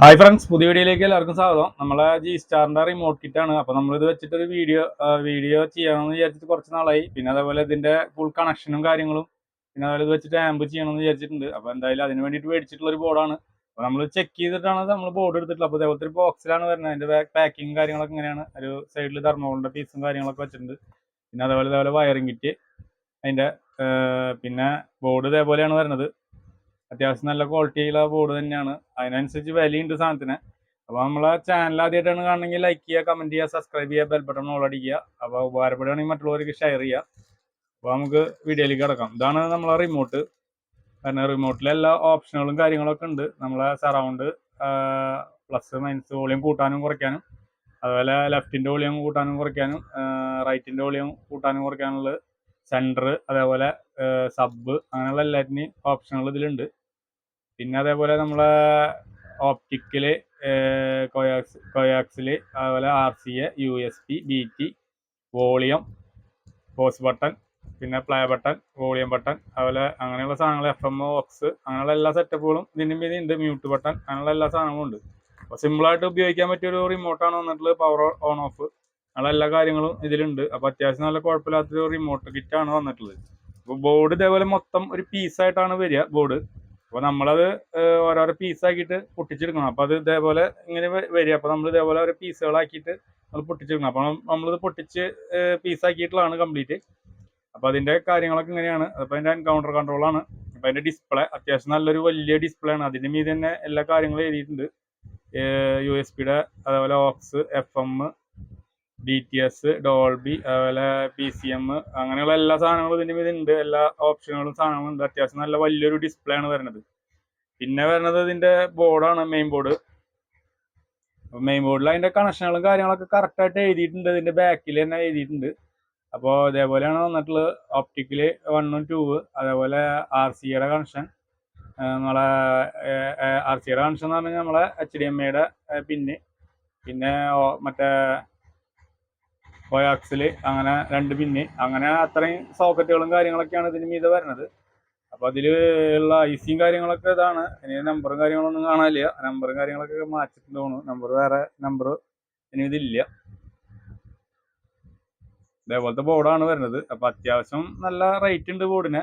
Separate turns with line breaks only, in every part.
Hi friends പുതിയ വീഡിയോയിലേക്ക് എല്ലാവർക്കും സ്വാഗതം. നമ്മളെ ജി സ്റ്റാറിന്റെ റിമോട്ട് കിറ്റാണ് അപ്പോൾ അപ്പൊ നമ്മളിത് വെച്ചിട്ടൊരു വീഡിയോ വീഡിയോ ചെയ്യണമെന്ന് വിചാരിച്ചിട്ട് കുറച്ച് നാളായി. പിന്നെ അതേപോലെ ഇതിന്റെ ഫുൾ കണക്ഷനും കാര്യങ്ങളും പിന്നെ അതുപോലെ ഇത് വെച്ചിട്ട് ആമ്പ് ചെയ്യണമെന്ന് വിചാരിച്ചിട്ടുണ്ട്. അപ്പോൾ എന്തായാലും അതിന് വേണ്ടിയിട്ട് മേടിച്ചിട്ടുള്ള ഒരു ബോർഡാണ് അപ്പോൾ നമ്മൾ ചെക്ക് ചെയ്തിട്ടാണ് നമ്മൾ ബോർഡ് എടുത്തിട്ടുള്ളത്. അപ്പോൾ അതേപോലത്തെ ഒരു ബോക്സിലാണ് വരുന്നത്. അതിന്റെ പാക്കിങ് കാര്യങ്ങളൊക്കെ ഇങ്ങനെയാണ്. ഒരു സൈഡിൽ തെർമോളിന്റെ പീസും കാര്യങ്ങളൊക്കെ വെച്ചിട്ടുണ്ട്. പിന്നെ അതേപോലെ ഇതേപോലെ വയറിംഗ് കിറ്റ് അതിന്റെ പിന്നെ ബോർഡ് ഇതേപോലെയാണ് വരുന്നത്. അത്യാവശ്യം നല്ല ക്വാളിറ്റിയുള്ള ബോർഡ് തന്നെയാണ്. അതിനനുസരിച്ച് വിലയുണ്ട് സാധനത്തിന്. അപ്പോൾ നമ്മളെ ചാനൽ ആദ്യമായിട്ടാണ് കാണണമെങ്കിൽ ലൈക്ക് ചെയ്യുക കമന്റ് ചെയ്യുക സബ്സ്ക്രൈബ് ചെയ്യുക ബെൽ ബട്ടൺ ഓൾ അടിക്കുക. അപ്പോൾ ഉപകാരപ്പെടുകയാണെങ്കിൽ മറ്റുള്ളവർക്ക് ഷെയർ ചെയ്യുക. അപ്പോൾ നമുക്ക് വീഡിയോയിലേക്ക് കിടക്കാം. ഇതാണ് നമ്മളെ റിമോട്ട് കാരണം റിമോട്ടിലെ എല്ലാ ഓപ്ഷനുകളും കാര്യങ്ങളൊക്കെ ഉണ്ട്. നമ്മളെ സറൗണ്ട് പ്ലസ് മൈനസ് വോളിയം കൂട്ടാനും കുറയ്ക്കാനും. അതുപോലെ ലെഫ്റ്റിന്റെ വോളിയം കൂട്ടാനും കുറയ്ക്കാനും റൈറ്റിന്റെ വോളിയം കൂട്ടാനും കുറയ്ക്കാനുള്ള സെന്റർ അതേപോലെ സബ് അങ്ങനെയുള്ള എല്ലാറ്റിനും ഓപ്ഷനുകൾ ഇതിലുണ്ട്. പിന്നെ അതേപോലെ നമ്മളെ ഓപ്റ്റിക്കിൽ കൊയാക്സ് കൊയാക്സിൽ അതുപോലെ R C A U S P B T volume pause button പിന്നെ പ്ലേ ബട്ടൺ വോളിയം ബട്ടൺ അതുപോലെ അങ്ങനെയുള്ള സാധനങ്ങൾ എഫ് എം ഓക്സ് അങ്ങനെയുള്ള എല്ലാ സെറ്റപ്പുകളും ഇതിന്റെ മീതി ഉണ്ട്. മ്യൂട്ട് ബട്ടൺ അങ്ങനെയുള്ള എല്ലാ സാധനങ്ങളും ഉണ്ട്. അപ്പോൾ സിമ്പിളായിട്ട് ഉപയോഗിക്കാൻ പറ്റിയ ഒരു റിമോട്ടാണ് വന്നിട്ടുള്ളത് പവർ ഓൺ ഓഫ് അങ്ങനെയുള്ള എല്ലാ കാര്യങ്ങളും ഇതിലുണ്ട്. അപ്പോൾ അത്യാവശ്യം നല്ല കുഴപ്പമില്ലാത്തൊരു റിമോട്ട് കിറ്റാണ് വന്നിട്ടുള്ളത്. അപ്പോൾ ബോർഡ് ഇതേപോലെ മൊത്തം ഒരു പീസായിട്ടാണ് വരിക ബോർഡ് അപ്പോൾ നമ്മളത് ഓരോരോ പീസ് ആക്കിയിട്ട് പൊട്ടിച്ചെടുക്കണം. അപ്പോൾ അത് ഇതേപോലെ ഇങ്ങനെ വരിക. അപ്പോൾ നമ്മൾ ഇതേപോലെ ഓരോ പീസുകളാക്കിയിട്ട് നമ്മൾ പൊട്ടിച്ചെടുക്കണം. അപ്പോൾ നമ്മളിത് പൊട്ടിച്ച് പീസ് പീസാക്കിയിട്ടുള്ളതാണ് കംപ്ലീറ്റ് അപ്പോൾ അതിന്റെ കാര്യങ്ങളൊക്കെ ഇങ്ങനെയാണ്. അപ്പോൾ അതിന്റെ എൻകൗണ്ടർ കൺട്രോളാണ് അപ്പോൾ അതിന്റെ ഡിസ്പ്ലേ അത്യാവശ്യം നല്ലൊരു വലിയ ഡിസ്പ്ലേ ആണ്. അതിന്റെ മീതെ തന്നെ എല്ലാ കാര്യങ്ങളും എഴുതിയിട്ടുണ്ട്. യു എസ് പിയുടെ അതേപോലെ aux F M D T S Dolby അതുപോലെ പി സി എം അങ്ങനെയുള്ള എല്ലാ സാധനങ്ങളും ഇതിന്റെ മീതെ ഉണ്ട് എല്ലാ ഓപ്ഷനുകളും സാധനങ്ങളും ഉണ്ട് അത്യാവശ്യം നല്ല വലിയൊരു ഡിസ്പ്ലേ ആണ് വരുന്നത്. പിന്നെ വരുന്നത് ഇതിന്റെ ബോർഡാണ് മെയിൻ ബോർഡ് അപ്പോൾ മെയിൻ ബോർഡിൽ അതിന്റെ കണക്ഷനുകളും കാര്യങ്ങളൊക്കെ കറക്റ്റ് ആയിട്ട് എഴുതിയിട്ടുണ്ട്. ഇതിന്റെ ബാക്കിൽ തന്നെ എഴുതിയിട്ടുണ്ട്. അപ്പോൾ ഇതേപോലെയാണ് വന്നിട്ടുള്ളത്. ഓപ്റ്റിക്കൽ വണ്ണും ടൂ അതേപോലെ ആർ സിയുടെ കണക്ഷൻ നമ്മളെ ആർ സിയുടെ കണക്ഷൻ എന്ന് പറഞ്ഞാൽ നമ്മളെ എച്ച് ഡി എം ഐയുടെ പിന്നെ പിന്നെ മറ്റേ കോയാക്സിൽ അങ്ങനെ രണ്ട് പിന്ന് അങ്ങനെ അത്രയും സോക്കറ്റുകളും കാര്യങ്ങളൊക്കെയാണ് ഇതിന് മീതെ വരുന്നത്. അപ്പോൾ അതിൽ ഉള്ള ഐസിയും കാര്യങ്ങളൊക്കെ ഇതാണ്. ഇനി നമ്പറും കാര്യങ്ങളൊന്നും കാണാനില്ല. നമ്പറും കാര്യങ്ങളൊക്കെ മാറ്റിട്ടുണ്ട് തോന്നുന്നു. നമ്പർ വേറെ നമ്പർ ഇനി ഇതില്ല. ഇതേപോലത്തെ ബോർഡാണ് വരുന്നത്. അപ്പോൾ അത്യാവശ്യം നല്ല റേറ്റ് ഉണ്ട് ബോർഡിന്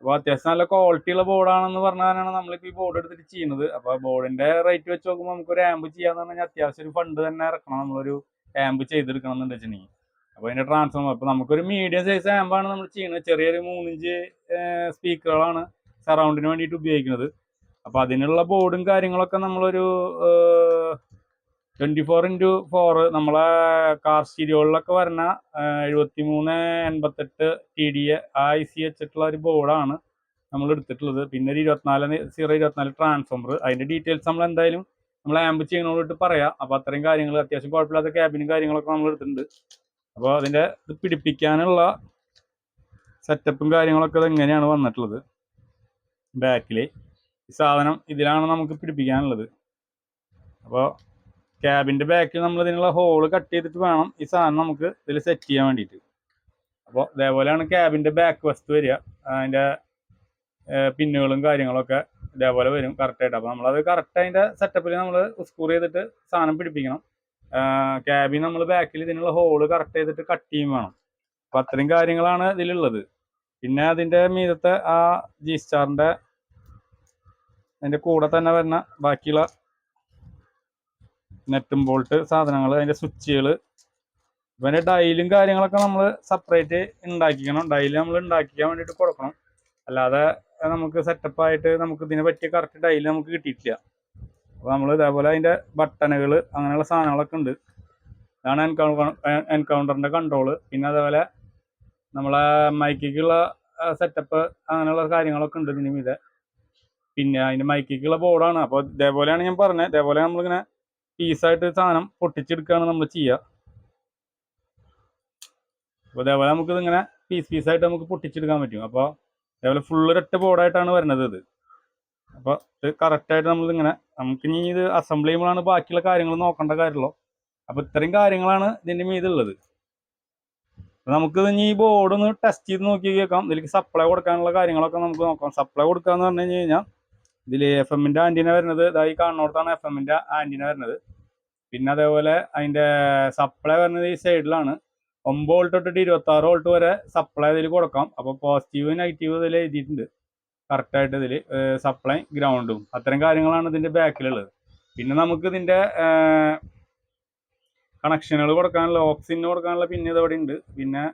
അപ്പോൾ അത്യാവശ്യം നല്ല ക്വാളിറ്റി ഉള്ള ബോർഡാണെന്ന് പറഞ്ഞാലാണ് നമ്മളിപ്പോൾ ഈ ബോർഡ് എടുത്തിട്ട് ചെയ്യുന്നത്. അപ്പോൾ ബോർഡിന്റെ റേറ്റ് വെച്ച് നോക്കുമ്പോൾ നമുക്കൊരു ആമ്പ് ചെയ്യാന്ന് പറഞ്ഞാൽ അത്യാവശ്യം ഒരു ഫണ്ട് തന്നെ ഇറക്കണം. നമ്മളൊരു ആമ്പ് ചെയ്തെടുക്കണം എന്ന് വെച്ചിട്ടുണ്ടെങ്കിൽ അപ്പോൾ അതിന്റെ ട്രാൻസ്ഫോമർ അപ്പൊ നമുക്കൊരു മീഡിയം സൈസ് ആമ്പാണ് നമ്മൾ ചെയ്യുന്നത്. ചെറിയൊരു മൂന്നിഞ്ച് സ്പീക്കറുകളാണ് സറൗണ്ടിന് വേണ്ടിയിട്ട് ഉപയോഗിക്കുന്നത്. അപ്പോൾ അതിനുള്ള ബോർഡും കാര്യങ്ങളൊക്കെ നമ്മളൊരു ട്വന്റി ഫോർ ഇന്റു ഫോർ നമ്മളെ കാർ സ്റ്റീരിയോകളിലൊക്കെ വരുന്ന എഴുപത്തി മൂന്ന് എൺപത്തെട്ട് ടി ഡി എ ആ ഐ സി വെച്ചിട്ടുള്ള ഒരു ബോർഡാണ് നമ്മൾ എടുത്തിട്ടുള്ളത് പിന്നെ ഒരു ഇരുപത്തിനാല് സീറോ ഇരുപത്തിനാല് ട്രാൻസ്ഫോമർ അതിന്റെ ഡീറ്റെയിൽസ് നമ്മൾ എന്തായാലും നമ്മൾ ആംബ് ചെയ്യണോട്ട് പറയാം. അപ്പോൾ അത്രയും കാര്യങ്ങൾ അത്യാവശ്യം കുഴപ്പമില്ലാത്ത ക്യാബിനും കാര്യങ്ങളൊക്കെ നമ്മൾ എടുത്തിട്ടുണ്ട്. അപ്പോൾ അതിന്റെ ഇത് പിടിപ്പിക്കാനുള്ള സെറ്റപ്പും കാര്യങ്ങളൊക്കെ ഇത് എങ്ങനെയാണ് വന്നിട്ടുള്ളത്? ബാക്കിൽ ഈ സാധനം ഇതിലാണ് നമുക്ക് പിടിപ്പിക്കാനുള്ളത്. അപ്പോൾ ക്യാബിന്റെ ബാക്കിൽ നമ്മൾ ഇതിനുള്ള ഹോൾ കട്ട് ചെയ്തിട്ട് വേണം ഈ സാധനം നമുക്ക് ഇതിൽ സെറ്റ് ചെയ്യാൻ വേണ്ടിയിട്ട്. അപ്പോൾ ഇതേപോലെയാണ് ക്യാബിന്റെ ബാക്ക് വസ്തു വരിക. അതിന്റെ പിന്നുകളും കാര്യങ്ങളൊക്കെ ഇതേപോലെ വരും കറക്റ്റായിട്ട് അപ്പോൾ നമ്മളത് കറക്റ്റ് അതിന്റെ സെറ്റപ്പിൽ നമ്മൾ സ്കൂർ ചെയ്തിട്ട് സാധനം പിടിപ്പിക്കണം. ക്യാബിൻ നമ്മൾ ബാക്കിൽ ഇതിനുള്ള ഹോൾ കറക്റ്റ് ചെയ്തിട്ട് കട്ട് ചെയ്യും വേണം. അപ്പം അത്രയും കാര്യങ്ങളാണ് ഇതിലുള്ളത്. പിന്നെ അതിന്റെ മീതത്തെ ആ ജി സ്റ്റാറിന്റെ അതിന്റെ കൂടെ തന്നെ വരുന്ന ബാക്കിയുള്ള നെറ്റും ബോൾട്ട് സാധനങ്ങൾ അതിന്റെ സ്വിച്ചുകൾ ഇവന്റെ ഡൈലും കാര്യങ്ങളൊക്കെ നമ്മൾ സെപ്പറേറ്റ് ഉണ്ടാക്കിക്കണം. ഡൈൽ നമ്മൾ ഉണ്ടാക്കിക്കാൻ വേണ്ടിയിട്ട് കൊടുക്കണം. അല്ലാതെ നമുക്ക് സെറ്റപ്പ് ആയിട്ട് നമുക്ക് ഇതിനെ പറ്റിയ കറക്റ്റ് ഡൈൽ നമുക്ക് കിട്ടിയിട്ടില്ല. അപ്പോൾ നമ്മൾ ഇതേപോലെ അതിന്റെ ബട്ടണുകൾ അങ്ങനെയുള്ള സാധനങ്ങളൊക്കെ ഉണ്ട്. ഇതാണ് എൻകൗണ്ടർ എൻകൗണ്ടറിന്റെ കൺട്രോൾ പിന്നെ അതേപോലെ നമ്മളെ മൈക്കിക്കുള്ള സെറ്റപ്പ് അങ്ങനെയുള്ള കാര്യങ്ങളൊക്കെ ഉണ്ട് ഇതിന് മീതെ. പിന്നെ അതിന്റെ മൈക്കിക്കുള്ള ബോർഡാണ് അപ്പോൾ ഇതേപോലെയാണ് ഞാൻ പറഞ്ഞത്. ഇതേപോലെ നമ്മളിങ്ങനെ പീസായിട്ട് സാധനം പൊട്ടിച്ചെടുക്കുകയാണ് നമ്മൾ ചെയ്യുക അപ്പോൾ ഇതേപോലെ നമുക്കിതിങ്ങനെ പീസ് പീസായിട്ട് നമുക്ക് പൊട്ടിച്ചെടുക്കാൻ പറ്റും. അപ്പോൾ ഇതേപോലെ ഫുള്ള് ഒരൊറ്റ ബോർഡായിട്ടാണ് വരുന്നത് ഇത്. അപ്പോൾ ഇത് കറക്റ്റായിട്ട് നമുക്ക് ഇനി ഇത് അസംബിൾ ചെയ്യുമ്പോഴാണ് ബാക്കിയുള്ള കാര്യങ്ങൾ നോക്കേണ്ട കാര്യമുള്ളൂ. അപ്പോൾ ഇത്രയും കാര്യങ്ങളാണ് ഇതിന്റെ മീതുള്ളത്. ഉള്ളത് നമുക്ക് ഇനി ഈ ബോർഡ് ഒന്ന് ടെസ്റ്റ് ചെയ്ത് നോക്കി കേൾക്കാം. ഇതിലേക്ക് സപ്ലൈ കൊടുക്കാനുള്ള കാര്യങ്ങളൊക്കെ നമുക്ക് നോക്കാം. സപ്ലൈ കൊടുക്കാന്ന് പറഞ്ഞു കഴിഞ്ഞ് കഴിഞ്ഞാൽ ഇതിൽ എഫ് എമ്മിന്റെ ആന്റിന വരുന്നത് ഇതായി കാണുന്നിടത്താണ് എഫ് എമ്മിന്റെ ആന്റിന വരുന്നത്. പിന്നെ അതേപോലെ അതിന്റെ സപ്ലൈ വരുന്നത് ഈ സൈഡിലാണ് ഒമ്പത് വോൾട്ട് തൊട്ടിട്ട് ഇരുപത്തി ആറ് വോൾട്ട് വരെ സപ്ലൈ ഇതിൽ കൊടുക്കാം. അപ്പോൾ പോസിറ്റീവ് നെഗറ്റീവ് ഇതിൽ എഴുതിയിട്ടുണ്ട്. കറക്റ്റായിട്ട് ഇതിൽ സപ്ലൈ ഗ്രൗണ്ടും അത്തരം കാര്യങ്ങളാണ് ഇതിന്റെ ബാക്കിലുള്ളത്. പിന്നെ നമുക്ക് ഇതിന്റെ കണക്ഷനുകൾ കൊടുക്കാനുള്ള ഓക്സിജന് കൊടുക്കാനുള്ള പിന്നെ ഇതവിടെ ഉണ്ട്. പിന്നെ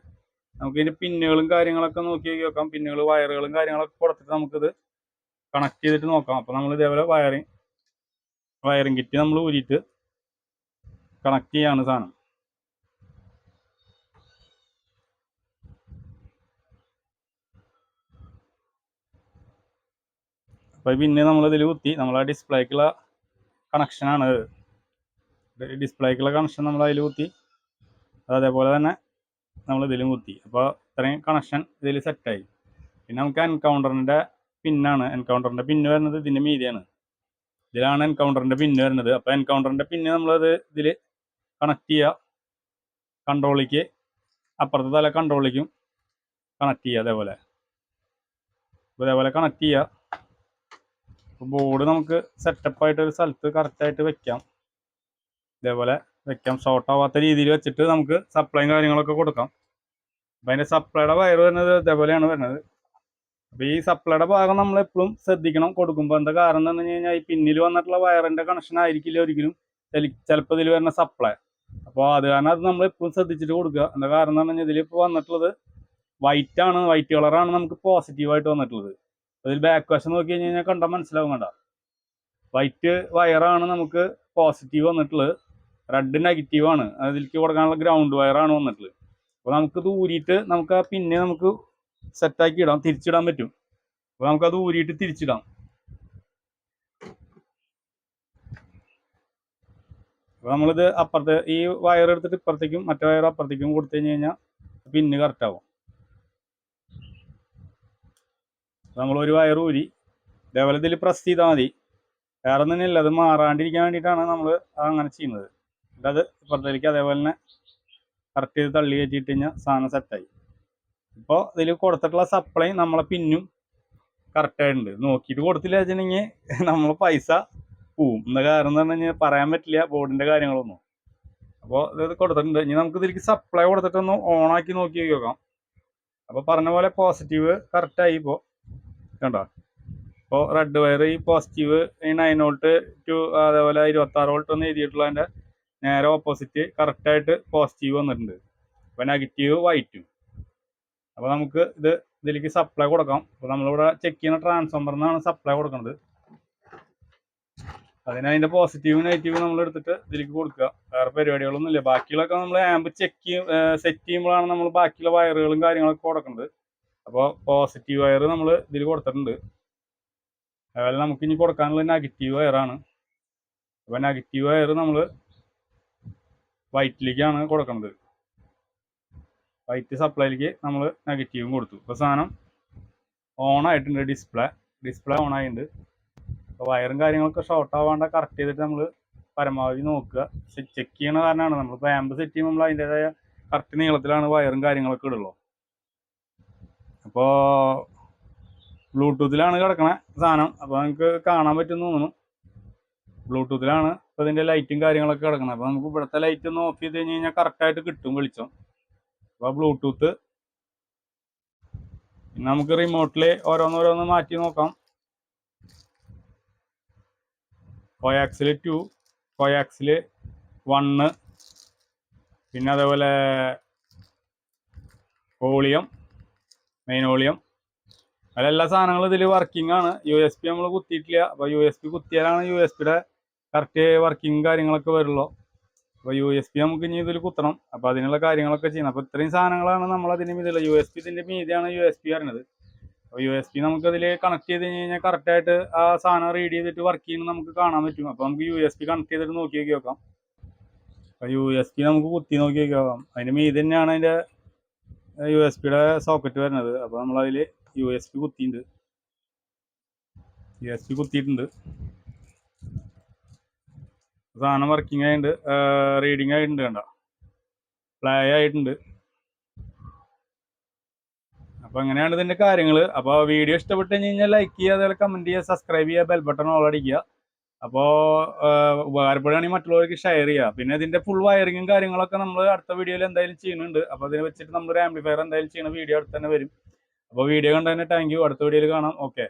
നമുക്ക് ഇതിന്റെ പിന്നുകളും കാര്യങ്ങളൊക്കെ നോക്കി നോക്കാം പിന്നുകൾ വയറുകളും കാര്യങ്ങളൊക്കെ കൊടുത്തിട്ട് നമുക്കിത് കണക്ട് ചെയ്തിട്ട് നോക്കാം. അപ്പോൾ നമ്മൾ ഇതേപോലെ വയറിങ് വയറിങ് കിറ്റ് നമ്മൾ ഊരിയിട്ട് കണക്ട് ചെയ്യാണ് സാധനം. അപ്പോൾ പിന്നെ നമ്മൾ ഇതിൽ കുത്തി ആ ഡിസ്പ്ലേക്കുള്ള കണക്ഷനാണ് ഡിസ്പ്ലേക്കുള്ള കണക്ഷൻ നമ്മൾ അതിൽ കുത്തി. അത് അതേപോലെ തന്നെ നമ്മൾ ഇതിലും കുത്തി. അപ്പോൾ ഇത്രയും കണക്ഷൻ ഇതിൽ സെറ്റായി പിന്നെ നമുക്ക് എൻകൗണ്ടറിന്റെ പിന്നാണ്. എൻകൗണ്ടറിന്റെ പിന്ന് വരുന്നത് ഇതിന്റെ മീതിയാണ് ഇതിലാണ് എൻകൗണ്ടറിന്റെ പിന്ന് വരുന്നത്. അപ്പോൾ എൻകൗണ്ടറിന്റെ പിന്ന് നമ്മളത് ഇതിൽ കണക്ട് ചെയ്യുക കൺട്രോളിലേക്ക് അപ്പുറത്തെ തല കൺട്രോളിക്കും കണക്ട് ചെയ്യുക അതേപോലെ. അതേപോലെ കണക്ട് ചെയ്യുക ബോർഡ് നമുക്ക് സെറ്റപ്പ് ആയിട്ട് ഒരു സ്ഥലത്ത് കറക്റ്റ് ആയിട്ട് വെക്കാം. ഇതേപോലെ വെക്കാം. ഷോർട്ട് ആവാത്ത രീതിയിൽ വെച്ചിട്ട് നമുക്ക് സപ്ലൈയും കാര്യങ്ങളൊക്കെ കൊടുക്കാം. അപ്പം അതിന്റെ സപ്ലൈയുടെ വയർ വരുന്നത് ഇതേപോലെയാണ് വരുന്നത്. അപ്പോൾ ഈ സപ്ലൈയുടെ ഭാഗം നമ്മൾ എപ്പോഴും ശ്രദ്ധിക്കണം. കൊടുക്കുമ്പോൾ എന്താ കാരണം എന്ന് പറഞ്ഞു കഴിഞ്ഞാൽ ഈ പിന്നിൽ വന്നിട്ടുള്ള വയറിന്റെ കണക്ഷൻ ആയിരിക്കില്ല ഒരിക്കലും. ചിലപ്പോൾ ഇതിൽ വരുന്ന സപ്ലൈ അപ്പോൾ അത് കാരണം അത് നമ്മൾ എപ്പോഴും ശ്രദ്ധിച്ചിട്ട് കൊടുക്കുക. എന്താ കാരണം എന്ന് പറഞ്ഞാൽ ഇതിലിപ്പോൾ വന്നിട്ടുള്ളത് വൈറ്റ് ആണ്. വൈറ്റ് കളറാണ് നമുക്ക് പോസിറ്റീവായിട്ട് വന്നിട്ടുള്ളത്. അതിൽ ബാക്ക് വശം നോക്കി കഴിഞ്ഞ് കഴിഞ്ഞാൽ കണ്ടാൽ മനസ്സിലാവും കണ്ട. വൈറ്റ് വയറാണ് നമുക്ക് പോസിറ്റീവ് വന്നിട്ടുള്ളത്. റെഡ് നെഗറ്റീവ് ആണ്. അതിലേക്ക് കൊടുക്കാനുള്ള ഗ്രൗണ്ട് വയറാണ് വന്നിട്ടുള്ളത്. അപ്പോൾ നമുക്ക് ഊരിയിട്ട് നമുക്ക് ആ പിന്നെ നമുക്ക് സെറ്റാക്കി ഇടാം. തിരിച്ചിടാൻ പറ്റും. അപ്പോൾ നമുക്ക് അത് ഊരിയിട്ട് തിരിച്ചിടാം. അപ്പോൾ നമ്മളിത് അപ്പുറത്തെ ഈ വയർ എടുത്തിട്ട് ഇപ്പുറത്തേക്കും മറ്റേ വയർ അപ്പുറത്തേക്കും കൊടുത്തു കഴിഞ്ഞ് കഴിഞ്ഞാൽ പിന്നെ കറക്റ്റ് ആവും. നമ്മൾ ഒരു വയർ ഊരി ഇതേപോലെ ഇതിൽ പ്രസ് ചെയ്താൽ മതി. വേറെ ഒന്നുമില്ല അത് മാറാണ്ടിരിക്കാൻ വേണ്ടിയിട്ടാണ് നമ്മൾ അങ്ങനെ ചെയ്യുന്നത്. അത് ഇപ്പുറത്തേക്ക് അതേപോലെ തന്നെ കറക്റ്റ് ചെയ്ത് തള്ളി കയറ്റിയിട്ട് കഴിഞ്ഞാൽ സാധനം സെറ്റായി ഇപ്പോൾ ഇതിൽ കൊടുത്തിട്ടുള്ള സപ്ലൈ നമ്മളെ പിന്നും കറക്റ്റായിട്ടുണ്ട് നോക്കിയിട്ട് കൊടുത്തില്ല വെച്ചിട്ടുണ്ടെങ്കിൽ നമ്മൾ പൈസ പോവും. എന്ന കാരണം എന്ന് പറഞ്ഞു കഴിഞ്ഞാൽ പറയാൻ പറ്റില്ല ബോർഡിന്റെ കാര്യങ്ങളൊന്നും. അപ്പോൾ ഇത് കൊടുത്തിട്ടുണ്ട്. ഇനി നമുക്ക് ഇതിലേക്ക് സപ്ലൈ കൊടുത്തിട്ടൊന്ന് ഓണാക്കി നോക്കി നോക്കാം. അപ്പോൾ പറഞ്ഞ പോലെ പോസിറ്റീവ് കറക്റ്റായി ഇപ്പോൾ കണ്ടോ? അപ്പോൾ റെഡ് വയർ ഈ പോസിറ്റീവ് ഈ നയൻ വോൾട്ട് ടു അതേപോലെ ഇരുപത്താറ് വോൾട്ട് എന്ന് എഴുതിയിട്ടുള്ളതിന്റെ നേരെ ഓപ്പോസിറ്റ് കറക്റ്റായിട്ട് പോസിറ്റീവ് വന്നിട്ടുണ്ട്. അപ്പോൾ നെഗറ്റീവ് വൈറ്റും അപ്പോൾ നമുക്ക് ഇത് ഇതിലേക്ക് സപ്ലൈ കൊടുക്കാം. അപ്പോൾ നമ്മളിവിടെ ചെക്ക് ചെയ്യുന്ന ട്രാൻസ്ഫോമറിൽ നിന്നാണ് സപ്ലൈ കൊടുക്കുന്നത്. അതിന് അതിന്റെ പോസിറ്റീവ് നെഗറ്റീവ് നമ്മൾ എടുത്തിട്ട് ഇതിലേക്ക് കൊടുക്കുക. വേറെ പരിപാടികളൊന്നുമില്ല. ബാക്കിയുള്ളതൊക്കെ നമ്മൾ ആമ്പ് ചെക്ക് ചെയ്യും സെറ്റ് ചെയ്യുമ്പോഴാണ് നമ്മൾ ബാക്കിയുള്ള വയറുകളും കാര്യങ്ങളൊക്കെ കൊടുക്കുന്നത്. അപ്പോൾ പോസിറ്റീവ് വയർ നമ്മൾ ഇതിൽ കൊടുത്തിട്ടുണ്ട്. അതുപോലെ നമുക്ക് ഇനി കൊടുക്കാനുള്ള നെഗറ്റീവ് വയറാണ് അപ്പോൾ നെഗറ്റീവ് വയർ നമ്മൾ വൈറ്റിലേക്കാണ് കൊടുക്കുന്നത് വൈറ്റ് സപ്ലൈയിലേക്ക് നമ്മൾ നെഗറ്റീവും കൊടുത്തു. ഇപ്പോൾ സാധനം ഓൺ ആയിട്ടുണ്ട് ഡിസ്പ്ലേ ഡിസ്പ്ലേ ഓൺ ആയിട്ടുണ്ട് അപ്പോൾ വയറും കാര്യങ്ങളൊക്കെ ഷോർട്ട് ആവാണ്ട് കറക്റ്റ് ചെയ്തിട്ട് നമ്മൾ പരമാവധി നോക്കുക. ചെക്ക് ചെയ്യണ കാരണമാണ് നമ്മളിപ്പോൾ ആമ്പ് സെറ്റ് ചെയ്യുമ്പോൾ നമ്മൾ അതിന്റെതായ കറക്റ്റ് നീളത്തിലാണ് വയറും കാര്യങ്ങളൊക്കെ ഇടുള്ളൂ. അപ്പോൾ ബ്ലൂടൂത്തിലാണ് കിടക്കണ സാധനം. അപ്പോൾ നമുക്ക് കാണാൻ പറ്റുമെന്ന് തോന്നുന്നു. ബ്ലൂടൂത്തിലാണ് ഇപ്പോൾ ഇതിന്റെ ലൈറ്റും കാര്യങ്ങളൊക്കെ കിടക്കുന്നത് അപ്പോൾ നമുക്ക് ഇവിടുത്തെ ലൈറ്റ് ഒന്ന് ഓഫ് ചെയ്ത് കഴിഞ്ഞ് കഴിഞ്ഞാൽ കറക്റ്റായിട്ട് കിട്ടും വെളിച്ചം. അപ്പോൾ ബ്ലൂടൂത്ത് പിന്നെ നമുക്ക് റിമോട്ടിൽ ഓരോന്നോരോന്ന് മാറ്റി നോക്കാം. കോയാക്സിൽ ടു കോയാക്സിൽ വണ്ണ് പിന്നെ അതേപോലെ വോളിയം മെയിൻ വോളിയം അതിലെല്ലാ സാധനങ്ങളും ഇതിൽ വർക്കിംഗ് ആണ്. യു എസ് പി നമ്മൾ കുത്തിയിട്ടില്ല. അപ്പോൾ യു എസ് പി കുത്തിയാലാണ് യു എസ് പിയുടെ കറക്റ്റ് വർക്കിംഗ് കാര്യങ്ങളൊക്കെ വരുള്ളൂ. അപ്പോൾ യു എസ് പി നമുക്ക് ഇനി ഇതിൽ കുത്തണം. അപ്പോൾ അതിനുള്ള കാര്യങ്ങളൊക്കെ ചെയ്യണം. അപ്പോൾ ഇത്രയും സാധനങ്ങളാണ് നമ്മൾ അതിന് മീതിയുള്ള യു എസ് പി ഇതിന്റെ മീതിയാണ് യു എസ് പി വരുന്നത് അപ്പോൾ യു എസ് പി നമുക്ക് അതിൽ കണക്ട് ചെയ്ത് കഴിഞ്ഞ് കഴിഞ്ഞാൽ കറക്റ്റായിട്ട് ആ സാധനം റീഡ് ചെയ്തിട്ട് വർക്ക് ചെയ്യുന്നത് നമുക്ക് കാണാൻ പറ്റും. അപ്പോൾ നമുക്ക് യു എസ് പി കണക്ട് ചെയ്തിട്ട് നോക്കി നോക്കി നോക്കാം. അപ്പോൾ യു എസ് പി നമുക്ക് കുത്തി നോക്കി നോക്കി നോക്കാം. അതിന്റെ മീതി തന്നെയാണ് അതിന്റെ യു എസ് പിയുടെ സോക്കറ്റ് വരുന്നത്. അപ്പോൾ നമ്മളതിൽ യു എസ് പി കുത്തിയിട്ടുണ്ട്. യു എസ് പി കുത്തിയിട്ടുണ്ട്. സാധനം വർക്കിംഗ് ആയിട്ടുണ്ട്. റീഡിങ് ആയിട്ടുണ്ട് കണ്ട? പ്ലേ ആയിട്ടുണ്ട്. അപ്പൊ അങ്ങനെയാണ് ഇതിന്റെ കാര്യങ്ങൾ അപ്പോൾ വീഡിയോ ഇഷ്ടപ്പെട്ട് കഴിഞ്ഞാൽ ലൈക്ക് ചെയ്യുക അതുപോലെ കമന്റ് ചെയ്യുക സബ്സ്ക്രൈബ് ചെയ്യുക ബെൽ ബട്ടൺ ഓൾ അടിക്കുക. അപ്പോൾ ഉപകാരപ്പെടുകയാണെങ്കിൽ മറ്റുള്ളവർക്ക് ഷെയർ ചെയ്യുക. പിന്നെ ഇതിന്റെ ഫുൾ വയറിങ്ങും കാര്യങ്ങളൊക്കെ നമ്മൾ അടുത്ത വീഡിയോയിൽ എന്തായാലും ചെയ്യുന്നുണ്ട്. അപ്പോൾ അതിനെ വെച്ചിട്ട് നമ്മളൊരു ആംപ്ലിഫയർ എന്തായാലും ചെയ്യുന്ന വീഡിയോ അടുത്ത് തന്നെ വരും. അപ്പോൾ വീഡിയോ കണ്ടതിന് താങ്ക് യു അടുത്ത വീഡിയോയിൽ കാണാം. ഓക്കെ